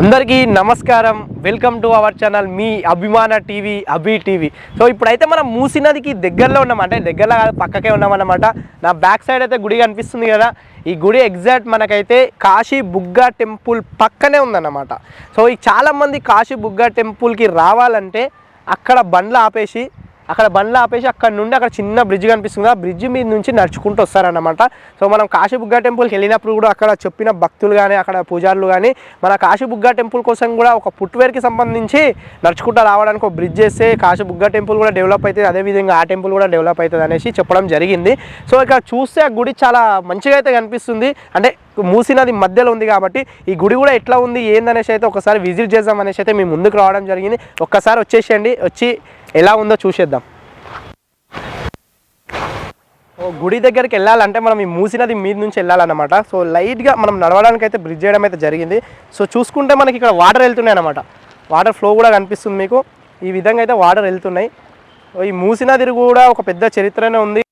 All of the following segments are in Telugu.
అందరికీ నమస్కారం. వెల్కమ్ టు అవర్ ఛానల్ మీ అభిమాన టీవీ అభి టీవీ. సో ఇప్పుడైతే మనం మూసినదికి దగ్గరలో ఉన్నాం. అంటే దగ్గరలో కాదు పక్కకే ఉన్నామన్నమాట నా బ్యాక్ సైడ్ అయితే గుడి కనిపిస్తుంది కదా. ఈ గుడి ఎగ్జాక్ట్ మనకైతే కాశీ బుగ్గ టెంపుల్ పక్కనే ఉందన్నమాట. సో ఈ చాలామంది కాశీ బుగ్గ టెంపుల్కి రావాలంటే అక్కడ బండ్లు ఆపేసి అక్కడ బండ్లు ఆపేసి అక్కడ నుండి అక్కడ చిన్న బ్రిడ్జ్ కనిపిస్తుంది. ఆ బ్రిడ్జ్ మీద నుంచి నడుచుకుంటూ వస్తారన్నమాట. సో మనం కాశీబుగ్గ టెంపుల్కి వెళ్ళినప్పుడు కూడా అక్కడ చెప్పిన భక్తులు కానీ అక్కడ పూజారులు కానీ మన కాశీబుగ్గ టెంపుల్ కోసం కూడా ఒక ఫుట్వేర్కి సంబంధించి నడుచుకుంటూ రావడానికి ఒక బ్రిడ్జ్ చేస్తే కాశీబుగ్గ టెంపుల్ కూడా డెవలప్ అవుతుంది. అదేవిధంగా ఆ టెంపుల్ కూడా డెవలప్ అవుతుంది అనేసి చెప్పడం జరిగింది. సో ఇక్కడ చూస్తే ఆ గుడి చాలా మంచిగా అయితే కనిపిస్తుంది. అంటే మూసినది మధ్యలో ఉంది కాబట్టి ఈ గుడి కూడా ఎట్లా ఉంది ఏందనేసి అయితే ఒకసారి విజిట్ చేద్దాం అనేసి అయితే మేము ముందుకు రావడం జరిగింది. ఒక్కసారి వచ్చేసేయండి. వచ్చి ఎలా ఉందో చూసేద్దాం. ఓ గుడి దగ్గరికి వెళ్ళాలంటే మనం ఈ మూసినది మీద నుంచి వెళ్ళాలన్నమాట. సో లైట్గా మనం నడవడానికి అయితే బ్రిడ్జ్ చేయడం అయితే జరిగింది. సో చూసుకుంటే మనకి ఇక్కడ వాటర్ వెళ్తున్నాయి అన్నమాట వాటర్ ఫ్లో కూడా కనిపిస్తుంది మీకు. ఈ విధంగా అయితే వాటర్ వెళ్తున్నాయి. ఈ మూసినది కూడా ఒక పెద్ద చరిత్రనే ఉంది.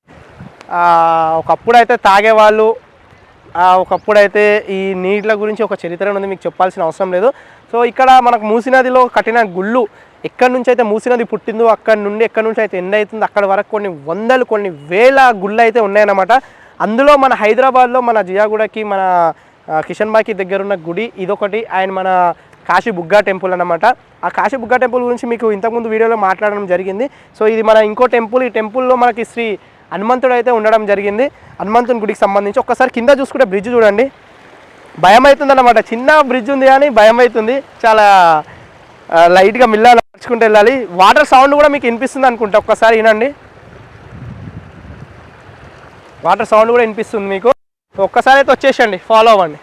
ఒకప్పుడు అయితే తాగేవాళ్ళు ఒకప్పుడు అయితే ఈ నీళ్ళ గురించి ఒక చరిత్ర ఉంది. మీకు చెప్పాల్సిన అవసరం లేదు. సో ఇక్కడ మనకు మూసినదిలో కట్టిన గుళ్ళు ఎక్కడి నుంచి అయితే మూసినది పుట్టిందో అక్కడి నుండి ఎక్కడి నుంచి అయితే ఎండ్ అవుతుందో అక్కడ వరకు కొన్ని వందలు కొన్ని వేల గుళ్ళు అయితే ఉన్నాయన్నమాట. అందులో మన హైదరాబాద్లో మన జియాగూడకి మన ఆ, కిషన్ బాకి దగ్గర ఉన్న గుడి ఇదొకటి. ఆయన మన కాశీ బుగ్గా టెంపుల్ అన్నమాట. ఆ కాశీ బుగ్గా టెంపుల్ గురించి మీకు ఇంతకుముందు వీడియోలో మాట్లాడడం జరిగింది. సో ఇది మన ఇంకో టెంపుల్. ఈ టెంపుల్లో మనకి శ్రీ హనుమంతుడు అయితే ఉండడం జరిగింది. హనుమంతుని గుడికి సంబంధించి ఒక్కసారి కింద చూసుకుంటే బ్రిడ్జ్ చూడండి. భయం అవుతుంది అనమాట చిన్న బ్రిడ్జ్ ఉంది కానీ భయం అవుతుంది చాలా లైట్గా మిల్లా నడుచుకుంటూ వెళ్ళాలి. వాటర్ సౌండ్ కూడా మీకు వినిపిస్తుంది అనుకుంటా. ఒక్కసారి వినండి. వాటర్ సౌండ్ కూడా వినిపిస్తుంది మీకు. ఒక్కసారి అయితే వచ్చేసండి ఫాలో అవ్వండి.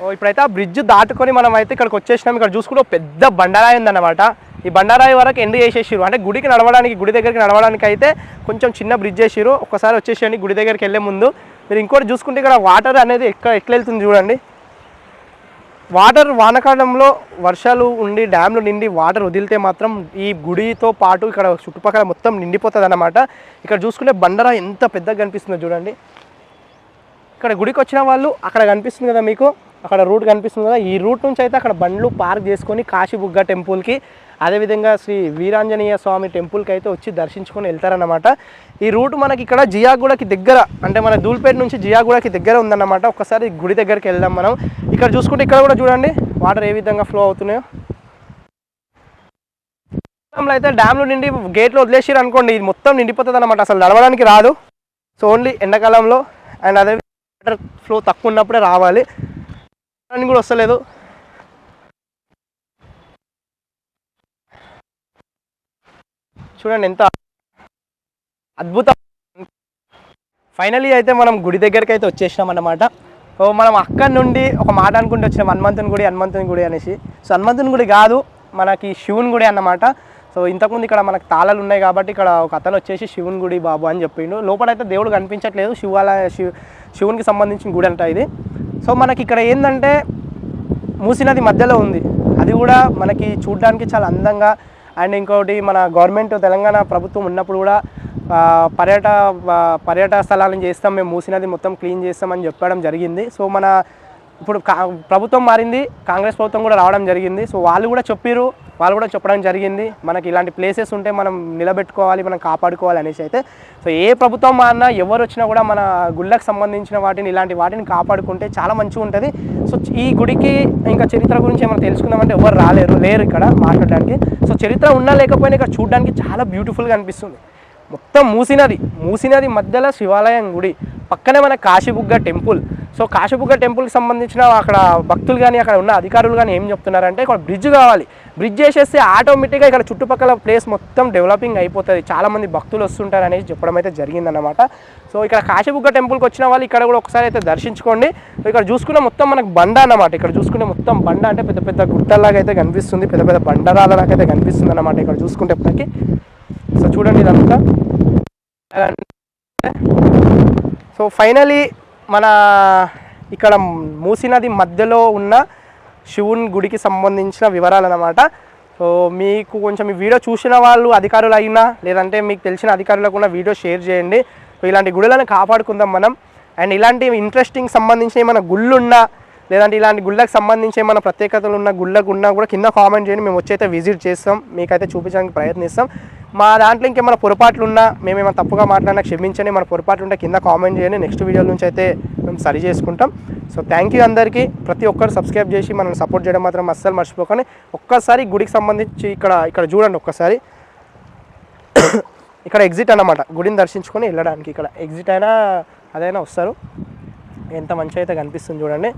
ఓ ఇప్పుడైతే ఆ బ్రిడ్జ్ దాటుకొని మనం అయితే ఇక్కడికి వచ్చేసినాం. ఇక్కడ చూసుకుంటే ఒక పెద్ద బండరాయి ఉందన్నమాట. ఈ బండరాయి వరకు ఎండ్ చేసేసారు అంటే గుడికి నడవడానికి గుడి దగ్గరికి నడవడానికి అయితే కొంచెం చిన్న బ్రిడ్జ్ చేసారు ఒక్కసారి వచ్చేసేయండి. గుడి దగ్గరికి వెళ్ళే ముందు. మీరు ఇంకోటి చూసుకుంటే ఇక్కడ వాటర్ అనేది ఎక్కడ ఎట్లా వెళ్తుంది చూడండి. వాటర్ వానకాలంలో వర్షాలు ఉండి డ్యామ్లు నిండి వాటర్ వదిలితే మాత్రం ఈ గుడితో పాటు ఇక్కడ చుట్టుపక్కల మొత్తం నిండిపోతుంది అన్నమాట ఇక్కడ చూసుకుంటే బండరా ఎంత పెద్దగా కనిపిస్తుందో చూడండి. ఇక్కడ గుడికి వచ్చిన వాళ్ళు అక్కడ కనిపిస్తుంది కదా మీకు అక్కడ రూట్ కనిపిస్తుంది కదా. ఈ రూట్ నుంచి అయితే అక్కడ బండ్లు పార్క్ చేసుకొని కాశీబుగ్గ టెంపుల్కి అదేవిధంగా శ్రీ వీరాంజనేయ స్వామి టెంపుల్కి అయితే వచ్చి దర్శించుకొని వెళ్తారన్నమాట. ఈ రూట్ మనకి ఇక్కడ జియాగూడకి దగ్గర అంటే మన దూల్పేట నుంచి జియాగూడకి దగ్గర ఉందన్నమాట. ఒకసారి గుడి దగ్గరికి వెళ్దాం మనం. ఇక్కడ చూసుకుంటే ఇక్కడ కూడా చూడండి వాటర్ ఏ విధంగా ఫ్లో అవుతున్నాయో. అయితే డ్యామ్లు నిండి గేట్లో వదిలేసారు అనుకోండి ఇది మొత్తం నిండిపోతుంది అనమాట అసలు నడవడానికి రాదు. సో ఓన్లీ ఎండాకాలంలో అండ్ అదే వాటర్ ఫ్లో తక్కువ ఉన్నప్పుడే రావాలి. కూడా వస్తలేదు. చూడండి ఎంత అద్భుతం. ఫైనలీ అయితే మనం గుడి దగ్గరికి అయితే వచ్చేసినాం అన్నమాట. సో మనం అక్కడి నుండి ఒక మాట అనుకుంటూ వచ్చినాం హనుమంతుని గుడి హనుమంతుని గుడి అనేసి. సో హనుమంతుని గుడి కాదు మనకి శివుని గుడి అన్నమాట. సో ఇంతకుముందు ఇక్కడ మనకు తాళాలు ఉన్నాయి కాబట్టి ఇక్కడ ఒక అతను వచ్చేసి శివుని గుడి బాబు అని చెప్పిండు. లోపలైతే దేవుడు కనిపించట్లేదు శివాలయ శివ శివునికి సంబంధించిన గుడి అంట ఇది. సో మనకి ఇక్కడ ఏంటంటే మూసినది మధ్యలో ఉంది. అది కూడా మనకి చూడడానికి చాలా అందంగా అండ్ ఇంకోటి మన గవర్నమెంట్ తెలంగాణ ప్రభుత్వం ఉన్నప్పుడు కూడా పర్యాట పర్యాటక స్థలాలను చేస్తాం మేము మూసినది మొత్తం క్లీన్ చేస్తామని చెప్పడం జరిగింది. సో మన ఇప్పుడు కా ప్రభుత్వం మారింది కాంగ్రెస్ ప్రభుత్వం కూడా రావడం జరిగింది. సో వాళ్ళు కూడా చెప్పారు వాళ్ళు కూడా చెప్పడం జరిగింది. మనకి ఇలాంటి ప్లేసెస్ ఉంటే మనం నిలబెట్టుకోవాలి మనం కాపాడుకోవాలి అనేసి అయితే. సో ఏ ప్రభుత్వం మారినా ఎవరు వచ్చినా కూడా మన గుళ్ళకు సంబంధించిన వాటిని ఇలాంటి వాటిని కాపాడుకుంటే చాలా మంచిగా ఉంటుంది. సో ఈ గుడికి ఇంకా చరిత్ర గురించి ఏమైనా తెలుసుకుందామంటే ఎవరు రాలేరు లేరు ఇక్కడ మాట్లాడడానికి. సో చరిత్ర ఉన్నా లేకపోయినా ఇక్కడ చూడడానికి చాలా బ్యూటిఫుల్గా అనిపిస్తుంది. మొత్తం మూసినది మూసినది మధ్యలో శివాలయం గుడి. పక్కనే మన కాశీబుగ్గ టెంపుల్. సో కాశీబుగ్గ టెంపుల్కి సంబంధించిన అక్కడ భక్తులు కానీ అక్కడ ఉన్న అధికారులు కానీ ఏం చెప్తున్నారంటే ఇక్కడ బ్రిడ్జ్ కావాలి. బ్రిడ్జ్ చేసేస్తే ఆటోమేటిక్గా ఇక్కడ చుట్టుపక్కల ప్లేస్ మొత్తం డెవలపింగ్ అయిపోతుంది. చాలామంది భక్తులు వస్తుంటారు అనేసి చెప్పడం అయితే జరిగిందన్నమాట. సో ఇక్కడ కాశీబుగ్గ టెంపుల్కి వచ్చిన వాళ్ళు ఇక్కడ కూడా ఒకసారి అయితే దర్శించుకోండి. సో ఇక్కడ చూసుకున్న మొత్తం మనకు బండ అన్నమాట. ఇక్కడ చూసుకుంటే మొత్తం బండ అంటే పెద్ద పెద్ద గుట్టల్లాగా అయితే కనిపిస్తుంది. పెద్ద పెద్ద బండరాలలాగా అయితే కనిపిస్తుంది అన్నమాట ఇక్కడ చూసుకుంటే మనకి సో చూడండి ఇదంతా. సో ఫైనలీ మన ఇక్కడ మూసీ నది మధ్యలో ఉన్న శివుని గుడికి సంబంధించిన వివరాలు అన్నమాట సో మీకు కొంచెం ఈ వీడియో చూసిన వాళ్ళు అధికారులు అయినా లేదంటే మీకు తెలిసిన అధికారులకు కూడా వీడియో షేర్ చేయండి. సో ఇలాంటి గుడులను కాపాడుకుందాం మనం. అండ్ ఇలాంటి ఇంట్రెస్టింగ్ సంబంధించిన ఏమైనా గుళ్ళు ఉన్నా లేదంటే ఇలాంటి గుళ్ళకు సంబంధించి ఏమైనా ప్రత్యేకతలు ఉన్న గుళ్ళకు ఉన్నా కూడా కింద కామెంట్ చేయండి. మేము వచ్చి అయితే విజిట్ చేస్తాం. మీకైతే చూపించడానికి ప్రయత్నిస్తాం. మా దాంట్లో ఇంకేమైనా పొరపాట్లు ఉన్నా మేము ఏమైనా తప్పుగా మాట్లాడినా క్షమించండి. మన పొరపాట్లు ఉంటే కింద కామెంట్ చేయండి. నెక్స్ట్ వీడియో నుంచి అయితే మేము సరి చేసుకుంటాం. సో థ్యాంక్ యూ అందరికీ. ప్రతి ఒక్కరు సబ్స్క్రైబ్ చేసి మనల్ని సపోర్ట్ చేయడం మాత్రం అస్సలు మర్చిపోకండి. ఒక్కసారి గుడికి సంబంధించి ఇక్కడ ఇక్కడ చూడండి ఒక్కసారి. ఇక్కడ ఎగ్జిట్ అన్నమాట. గుడిని దర్శించుకొని వెళ్ళడానికి ఇక్కడ ఎగ్జిట్ అయినా అదైనా వస్తారు. ఎంత మంచిగా అయితే కనిపిస్తుంది చూడండి.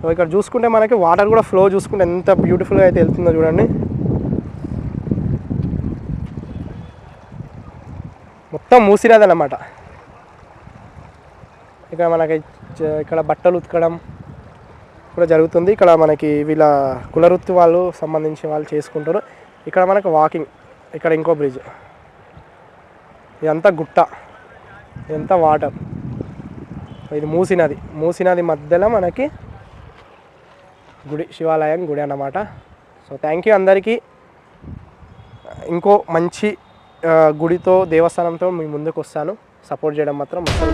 సో ఇక్కడ చూసుకుంటే మనకి వాటర్ కూడా ఫ్లో చూసుకుంటే ఎంత బ్యూటిఫుల్గా అయితే వెళ్తుందో చూడండి. మొత్తం మూసినది అనమాట ఇక్కడ మనకి ఇక్కడ బట్టలు ఉతకడం కూడా జరుగుతుంది. ఇక్కడ మనకి వీళ్ళ కులవృత్తి వాళ్ళు సంబంధించి వాళ్ళు చేసుకుంటారు. ఇక్కడ మనకు వాకింగ్ ఇక్కడ ఇంకో బ్రిడ్జ్. ఇదంతా గుట్ట ఇదంతా వాటర్. ఇది మూసినది మూసినది మధ్యలో మనకి గుడి శివాలయం గుడి అన్నమాట. సో థ్యాంక్ యూ అందరికీ. ఇంకో మంచి గుడితో దేవస్థానంతో మీ ముందుకు వస్తాను సపోర్ట్ చేయడం మాత్రం అసలు